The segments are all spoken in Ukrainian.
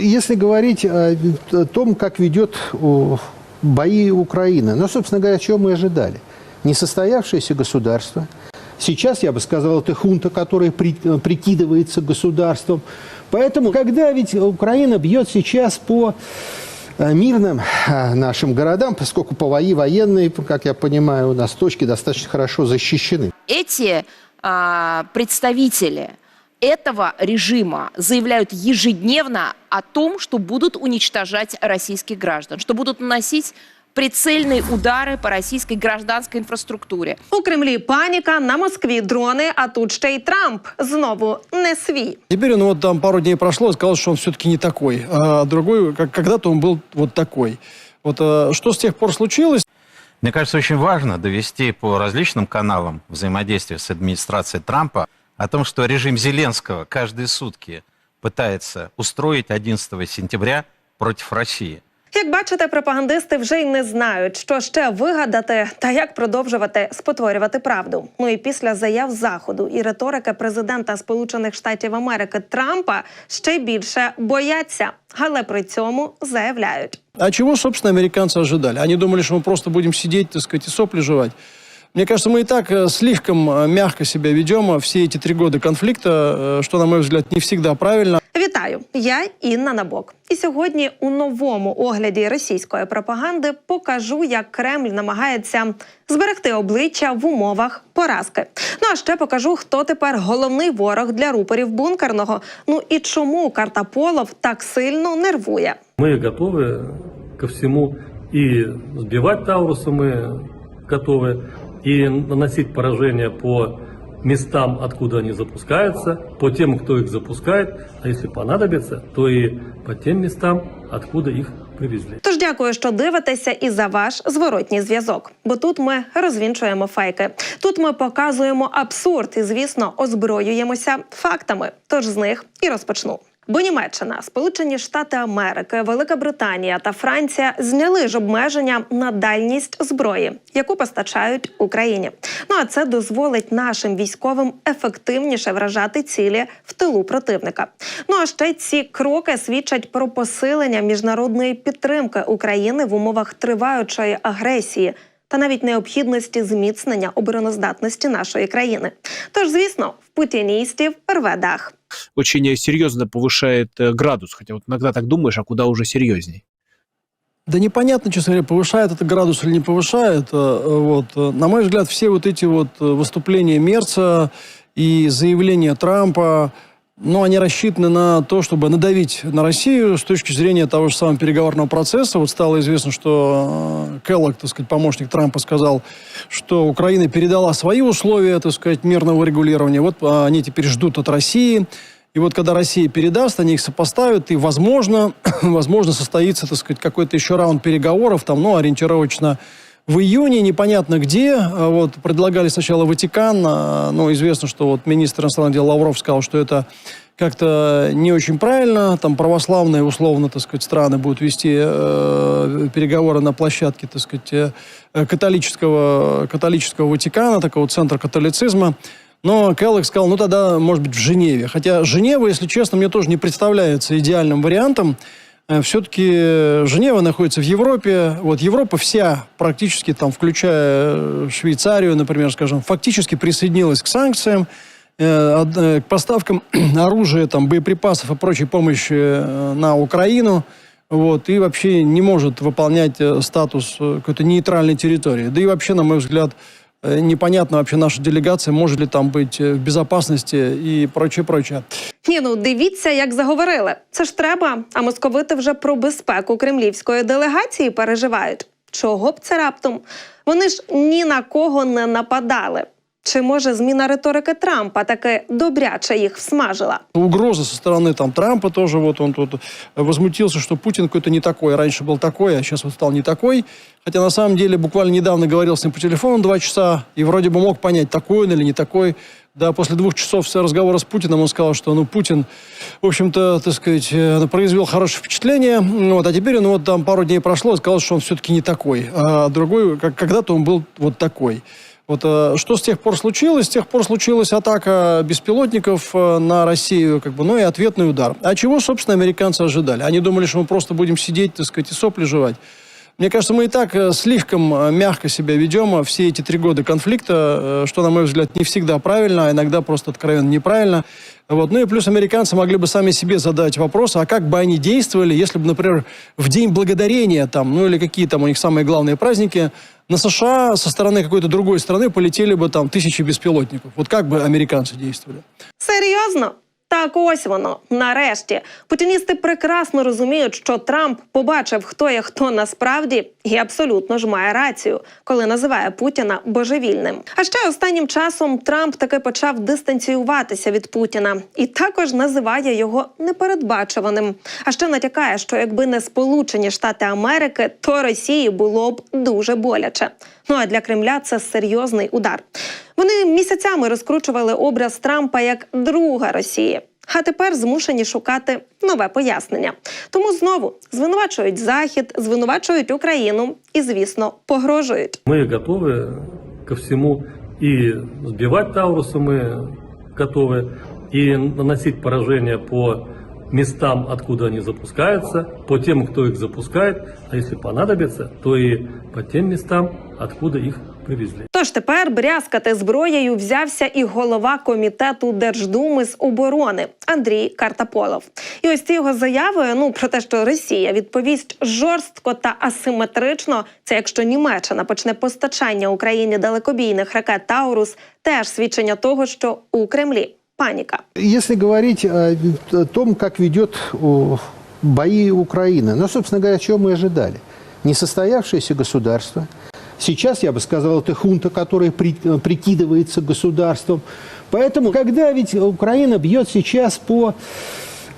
Если говорить о том, как ведет бои Украина, ну, собственно говоря, чего мы ожидали? Несостоявшееся государство. Сейчас, я бы сказал, это хунта, которая при- прикидывается государством. Поэтому, когда ведь Украина бьет сейчас по э, мирным э, нашим городам, поскольку ПВИ военные, как я понимаю, у нас точки достаточно хорошо защищены. Эти а, представители этого режима заявляют ежедневно о том, что будут уничтожать российских граждан, что будут наносить прицельные удары по российской гражданской инфраструктуре. У Кремлі паніка, на Москві дрони, а тут ще й Трамп знову не свій. Теперь он вот там пару дней прошло и сказал, что он все-таки не такой. А другой, как когда-то он был вот такой. Вот э, что с тех пор случилось? Мне кажется, очень важно довести по различным каналам взаимодействия с администрацией Трампа о том, что режим Зеленского каждые сутки пытается устроить 11 сентября против России. Як бачите, пропагандисти вже й не знають, що ще вигадати та як продовжувати спотворювати правду. Ну і після заяв заходу і риторики президента Сполучених Штатів Америки Трампа ще й більше бояться, але при цьому заявляють. А чего, собственно, американцы ожидали? Они думали, что мы просто будем сидеть, так сказать, и сопли жевать. Мне кажется, мы и так э, слишком э, мягко себя ведем э, все эти три года конфликта, э, что, на мой взгляд, не всегда правильно. Вітаю, я Інна Набок. І сьогодні у новому огляді російської пропаганди покажу, як Кремль намагається зберегти обличчя в умовах поразки. Ну а ще покажу, хто тепер головний ворог для рупорів бункерного. Ну і чому Картаполов так сильно нервує. Мы готовы ко всему и сбивать Таурусы мы готовы, и наносить поражение по местам, откуда они запускаются, по тем, кто их запускает, а если понадобится, то и по тем местам, откуда их привезли. Тож дякую, що дивитеся і за ваш зворотній зв'язок. Бо тут ми розвінчуємо фейки. Тут ми показуємо абсурд і, звісно, озброюємося фактами. Тож з них і розпочну. Бо Німеччина, Сполучені Штати Америки, Велика Британія та Франція зняли ж обмеження на дальність зброї, яку постачають Україні. Ну а це дозволить нашим військовим ефективніше вражати цілі в тилу противника. Ну а ще ці кроки свідчать про посилення міжнародної підтримки України в умовах триваючої агресії. Та навіть необхідності зміцнення обороноздатності нашої країни. Тож, звісно, в путіністів рве дах. Очень серьезно повышает э, градус. Хотя вот иногда так думаешь, а куда уже серьезней. Да непонятно, честно говоря, повышает это градус или не повышает. Э, Вот. На мой взгляд, все вот эти вот э, выступления Мерца и заявления Трампа, ну, они рассчитаны на то, чтобы надавить на Россию с точки зрения того же самого переговорного процесса. Вот стало известно, что э, Келлог, так сказать, помощник Трампа, сказал, что Украина передала свои условия, так сказать, мирного регулирования. Вот э, они теперь ждут от России. И вот когда Россия передаст, они их сопоставят, и, возможно, возможно состоится, так сказать, какой-то еще раунд переговоров, там, ну, ориентировочно в июне, непонятно где. А Вот, предлагали сначала Ватикан, а, ну, известно, что вот министр иностранных дел Лавров сказал, что это как-то не очень правильно, там православные, условно, так сказать, страны будут вести э, переговоры на площадке, так сказать, э, католического, католического Ватикана, такого центра католицизма. Но Келлог сказал, ну тогда, может быть, в Женеве. Хотя Женева, если честно, мне тоже не представляется идеальным вариантом. Все-таки Женева находится в Европе. Вот Европа вся, практически там, включая э, Швейцарию, например, скажем, фактически присоединилась к санкциям, э, э, к поставкам оружия, там, боеприпасов и прочей помощи э, на Украину. Вот, и вообще не может выполнять э, статус э, какой-то нейтральной территории. Да и вообще, на мой взгляд, э, непонятно вообще наша делегация, може ли там быть э, в безопасности і прочее, прочее. Ні, ну дивіться, як заговорили. Це ж треба. А московити вже про безпеку кремлівської делегації переживають. Чого б це раптом? Вони ж ні на кого не нападали. Чи може зміна риторики Трампа таки добряче їх всмажила? Угроза со стороны там Трампа тоже, вот он тут возмутился, что Путин какой-то не такой. Раньше был такой, а сейчас вот стал не такой. Хотя на самом деле буквально недавно говорил с ним по телефону два часа и вроде бы мог понять, такой он или не такой. Да, после двух часов разговора с Путиным он сказал, что ну, Путин, в общем-то, так сказать, э, произвел хорошее впечатление. Вот, а теперь он вот там пару дней прошло и сказал, что он все-таки не такой. А другой, как когда-то он был вот такой. Вот э, что с тех пор случилось? С тех пор случилась атака беспилотников э, на Россию, как бы, ну и ответный удар. А чего, собственно, американцы ожидали? Они думали, что мы просто будем сидеть, так сказать, и сопли жевать. Мне кажется, мы и так э, слишком мягко себя ведем э, все эти три года конфликта, что, на мой взгляд, не всегда правильно, а иногда просто откровенно неправильно. Вот. Ну и плюс американцы могли бы сами себе задать вопрос, а как бы они действовали, если бы, например, в День Благодарения, там, ну или какие там у них самые главные праздники, на США со стороны какой-то другой страны полетели бы там тысячи беспилотников. Вот как бы американцы действовали? Серйозно? Так ось воно. Нарешті. Путіністи прекрасно розуміють, що Трамп побачив, хто є хто насправді, і абсолютно ж має рацію, коли називає Путіна божевільним. А ще останнім часом Трамп таки почав дистанціюватися від Путіна і також називає його непередбачуваним. А ще натякає, що якби не Сполучені Штати Америки, то Росії було б дуже боляче. Ну а для Кремля це серйозний удар. Вони місяцями розкручували образ Трампа як друга Росії. А тепер змушені шукати нове пояснення. Тому знову звинувачують Захід, звинувачують Україну і, звісно, погрожують. Мы готовы ко всему и сбивать Таурусы мы готовы, и наносить поражение по местам, откуда они запускаются, по тем, кто их запускает, а если понадобится, то и по тем местам, откуда их привезли. Тож тепер брязкати зброєю взявся і голова комітету Держдуми з оборони Андрій Картаполов. І ось ці його заяви ну про те, що Росія відповість жорстко та асиметрично. Це якщо Німеччина почне постачання Україні далекобійних ракет Таурус, теж свідчення того, що у Кремлі паніка. Если говорить о, том, как ведет бои Украина, ну, собственно говоря, чего мы ожидали? Несостоявшееся государство. Сейчас, я бы сказал, это хунта, которая при- прикидывается государством. Поэтому, когда ведь Украина бьет сейчас по э,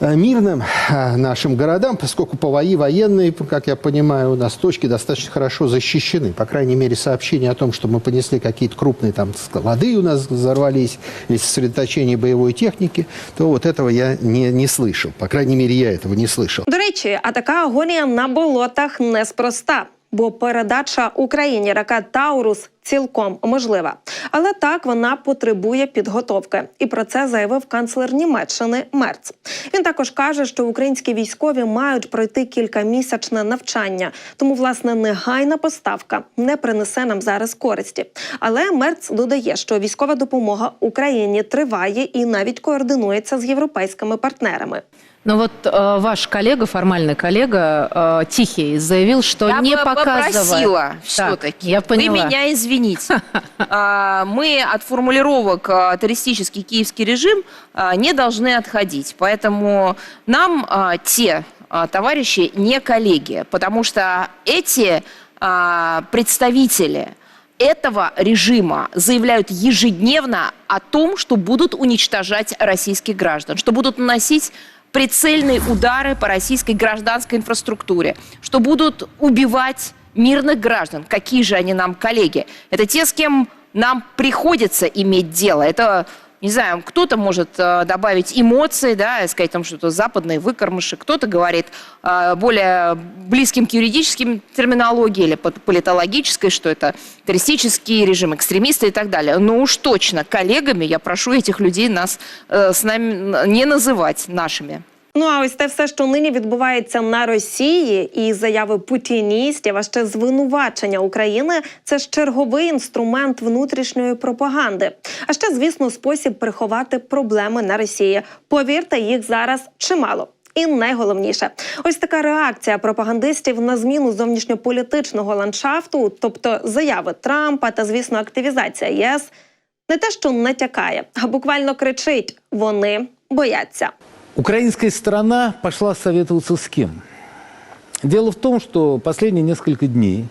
мирным э, нашим городам, поскольку ПВАИ военные, как я понимаю, у нас точки достаточно хорошо защищены. По крайней мере, сообщения о том, что мы понесли какие-то крупные там склады у нас взорвались, или сосредоточение боевой техники, то вот этого я не, не слышал. По крайней мере, я этого не слышал. До речі, а така агонія на болотах неспроста. Бо передача Україні ракет Таурус цілком можлива, але так вона потребує підготовки, і про це заявив канцлер Німеччини Мерц. Він також каже, що українські військові мають пройти кількамісячне навчання, тому власне негайна поставка не принесе нам зараз користі. Але Мерц додає, що військова допомога Україні триває і навіть координується з європейськими партнерами. Но вот э, ваш коллега, формальный коллега э, Тихий, заявил, что Я не бы показывает. попросила Так, все-таки. Я поняла. Вы меня извините. А, Мы от формулировок а, террористический киевский режим а, не должны отходить. Поэтому нам те товарищи не коллеги, потому что эти представители этого режима заявляют ежедневно о том, что будут уничтожать российских граждан, что будут наносить прицельные удары по российской гражданской инфраструктуре, что будут убивать мирных граждан. Какие же они нам коллеги? Это те, с кем нам приходится иметь дело. Это, не знаю, кто-то может э, добавить эмоции, да, сказать там что-то западные выкормыши, кто-то говорит э, более близким к юридическим терминологии или политологической, что это террористический режим, экстремисты и так далее. Но уж точно коллегами я прошу этих людей нас э, с нами не называть нашими. Ну а ось те все, що нині відбувається на Росії, і заяви путіністів, а ще звинувачення України це ж черговий інструмент внутрішньої пропаганди. А ще, звісно, спосіб приховати проблеми на Росії. Повірте, їх зараз чимало. І найголовніше, ось така реакція пропагандистів на зміну зовнішньополітичного ландшафту, тобто заяви Трампа та, звісно, активізація ЄС, не те, що натякає, а буквально кричить: вони бояться. Украинская сторона пошла советоваться с кем? Дело в том, что последние несколько дней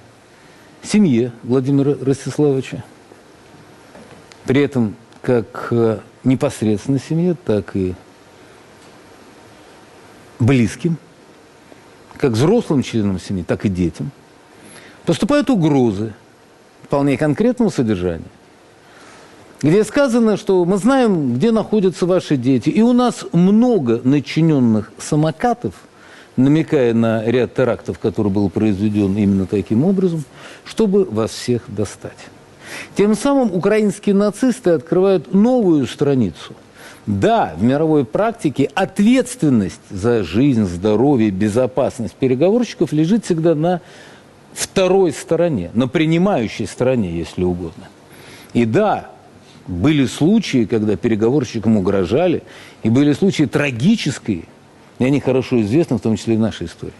семье Владимира Ростиславовича, при этом как э, непосредственно семье, так и близким, как взрослым членам семьи, так и детям, поступают угрозы вполне конкретного содержания где сказано, что мы знаем, где находятся ваши дети. И у нас много начиненных самокатов, намекая на ряд терактов, который был произведен именно таким образом, чтобы вас всех достать. Тем самым украинские нацисты открывают новую страницу. Да, в мировой практике ответственность за жизнь, здоровье, безопасность переговорщиков лежит всегда на второй стороне, на принимающей стороне, если угодно. И да, были случаи, когда переговорщикам угрожали, и были случаи трагические, и они хорошо известны, в том числе и в нашей истории.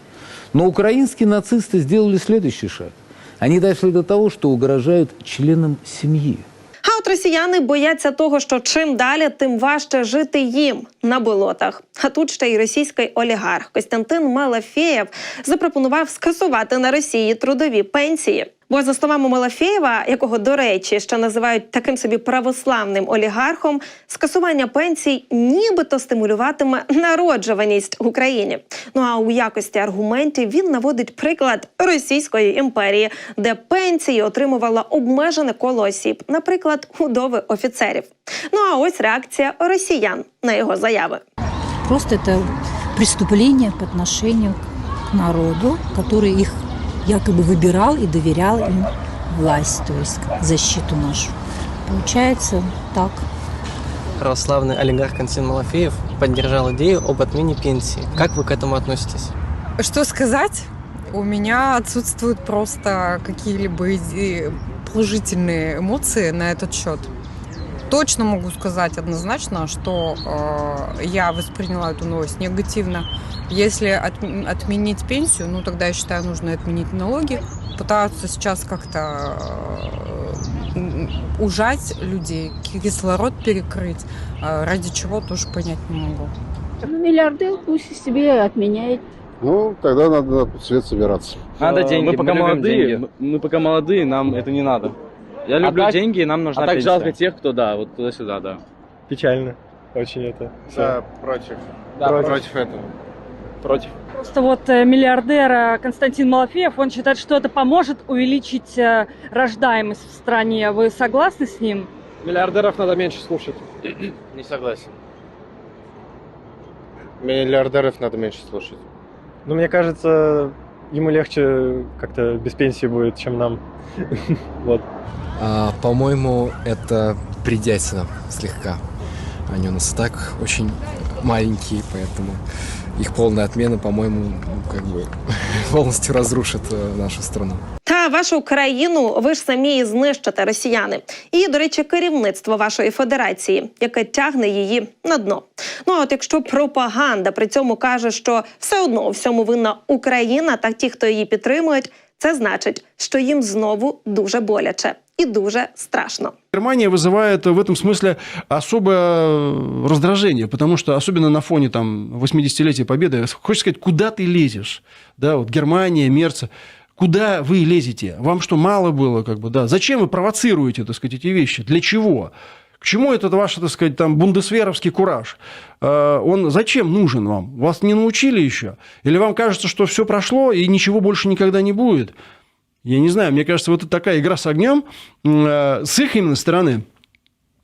Но украинские нацисты сделали следующий шаг. Они дошли до того, что угрожают членам семьи. А от росіяни бояться того, що чим далі, тим важче жити їм на болотах. А тут ще й російський олігарх Костянтин Малафєєв запропонував скасувати на Росії трудові пенсії. Бо за словами Малафєєва, якого до речі ще називають таким собі православним олігархом, скасування пенсій нібито стимулюватиме народжуваність в Україні. Ну а у якості аргументів він наводить приклад Російської імперії, де пенсії отримувало обмежене коло осіб, наприклад, удови офіцерів. Ну а ось реакція росіян на його заяви. Просто это преступление по отношению к народу, который их якобы выбирал и доверял им власть, то есть защиту нашу. Получается так. православный олигарх Константин Малафеев поддержал идею об отмене пенсии. Как вы к этому относитесь? Что сказать? У меня отсутствуют просто какие-либо положительные эмоции на этот счет. Точно могу сказать однозначно, что э, я восприняла эту новость негативно. Если отм- отменить пенсию, ну тогда я считаю, нужно отменить налоги. Пытаются сейчас как-то э, ужать людей, кислород перекрыть, э, ради чего тоже понять не могу. Ну, миллиардер пусть себе отменяет. Ну, тогда надо в свет собираться. Надо деньги, Мы пока мы молодые, деньги. мы, мы пока молодые, нам это не надо. Я люблю так- деньги, и нам нужна а так пенсия. жалко тех, кто, да, вот туда-сюда, да. Печально. Очень это. Да, против. Да, против этого. Против. Просто вот э, миллиардер э, Константин Малафеев, он считает, что это поможет увеличить э, рождаемость в стране. Вы согласны с ним? Миллиардеров надо меньше слушать. Не согласен. Миллиардеров надо меньше слушать. Ну, мне кажется, ему легче как-то без пенсии будет, чем нам. Вот. А, по-моему, это придятина слегка. Они у нас и так очень маленькие, поэтому их полная отмена, по-моему, ну, как бы полностью разрушит э, нашу страну. Та вашу країну ви ж самі і знищите росіяни. І, до речі, керівництво вашої федерації, яке тягне її на дно. Ну а от якщо пропаганда при цьому каже, що все одно у всьому винна Україна та ті, хто її підтримують, це значить, що їм знову дуже боляче І дуже страшно. Германия вызывает в этом смысле особое раздражение, потому что особенно на фоне там 80-летия Победы, хочется сказать, куда ты лезешь? Да, вот Германия, Мерца, куда вы лезете? Вам что, мало было, как бы, да? Зачем вы провоцируете, так сказать, эти вещи? Для чего? К чему этот ваш, так сказать, там, бундесверовский кураж? Э, Он зачем нужен вам? Вас не научили еще? Или вам кажется, что все прошло и ничего больше никогда не будет? Я не знаю, мне кажется, вот это такая игра с огнем э, с их именно стороны.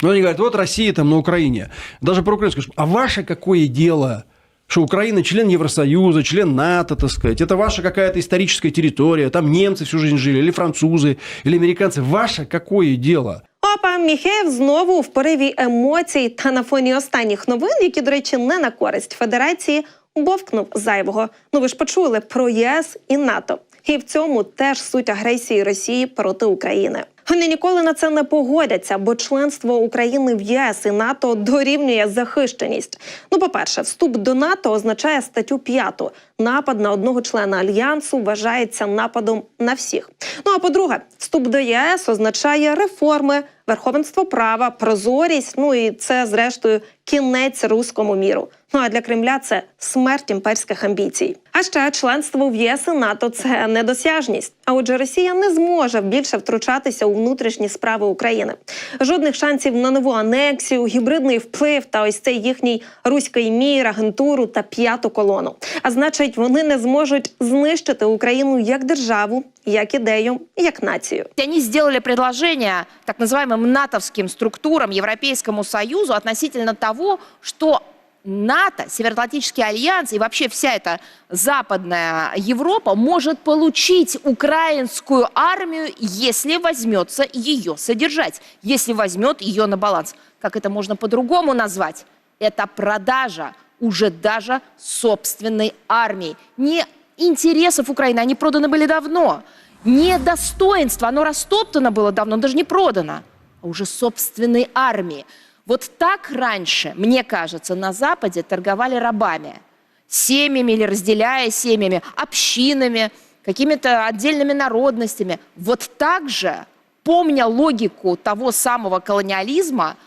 Ну, они говорят, вот Россия там на Украине. Даже про Украину скажут, а ваше какое дело? Что Украина член Евросоюза, член НАТО, так сказать. Это ваша какая-то историческая территория. Там немцы всю жизнь жили, или французы, или американцы. Ваше какое дело? Опа, Міхеєв знову в пориві емоцій та на фоні останніх новин, які, до речі, не на користь Федерації, бовкнув зайвого. Ну ви ж почули про ЄС і НАТО. І в цьому теж суть агресії Росії проти України. Вони ніколи на це не погодяться, бо членство України в ЄС і НАТО дорівнює захищеність. Ну, по-перше, вступ до НАТО означає статтю 5. Напад на одного члена альянсу вважається нападом на всіх. Ну а по-друге, вступ до ЄС означає реформи, верховенство права, прозорість. Ну і це, зрештою, кінець руському міру. Ну а для Кремля це смерть імперських амбіцій. А ще членство в ЄС і НАТО це недосяжність. А отже, Росія не зможе більше втручатися у внутрішні справи України. Жодних шансів на нову анексію, гібридний вплив та ось цей їхній руський мір, агентуру та п'яту колону. А значить, вони не зможуть знищити Україну як державу, як ідею, як націю. Они сделали предложение так называемым натовским структурам, Европейскому Союзу относительно того, что НАТО, Североатлантический альянс и вообще вся эта западная Европа может получить украинскую армию, если возьмется ее содержать, если возьмет ее на баланс. Как это можно по-другому назвать? Это продажа уже даже собственной армии. Не интересов Украины, они проданы были давно. Не достоинства, оно растоптано было давно, даже не продано, а уже собственной армии. Вот так раньше, мне кажется, на Западе торговали рабами. Семьями или разделяя семьями, общинами, какими-то отдельными народностями. Вот так же, помня логику того самого колониализма,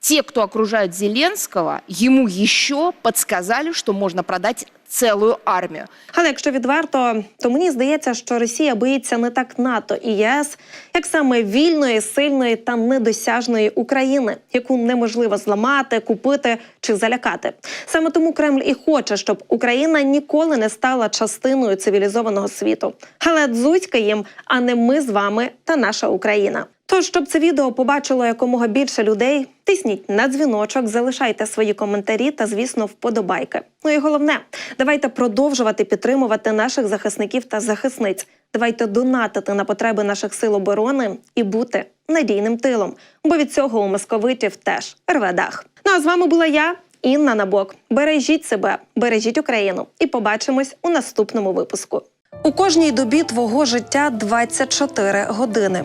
те, кто окружают Зеленского, ему еще подсказали, что можно продать целую армію. Але якщо відверто, то мені здається, що Росія боїться не так НАТО і ЄС, як саме вільної, сильної та недосяжної України, яку неможливо зламати, купити чи залякати. Саме тому Кремль і хоче, щоб Україна ніколи не стала частиною цивілізованого світу. Але дзузька їм, а не ми з вами та наша Україна. Тож, щоб це відео побачило якомога більше людей, тисніть на дзвіночок, залишайте свої коментарі та, звісно, вподобайки. Ну і головне, давайте продовжувати підтримувати наших захисників та захисниць. Давайте донатити на потреби наших сил оборони і бути надійним тилом. Бо від цього у московитів теж рве дах. Ну а з вами була я, Інна Набок. Бережіть себе, бережіть Україну, і побачимось у наступному випуску. У кожній добі твого життя 24 години.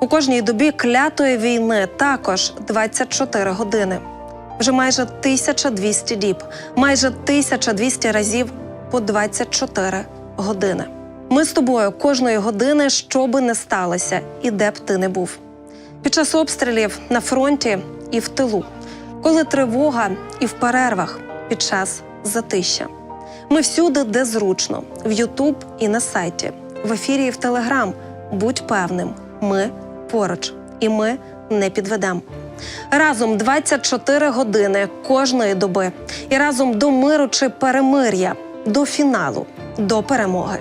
У кожній добі клятої війни також 24 години. Вже майже 1200 діб, майже 1200 разів по 24 години. Ми з тобою кожної години, що би не сталося, і де б ти не був. Під час обстрілів на фронті і в тилу, коли тривога і в перервах під час затища. Ми всюди, де зручно, в Ютуб і на сайті, в ефірі і в Телеграм. Будь певним, ми поруч, і ми не підведемо. Разом 24 години кожної доби, і разом до миру чи перемир'я, до фіналу, до перемоги.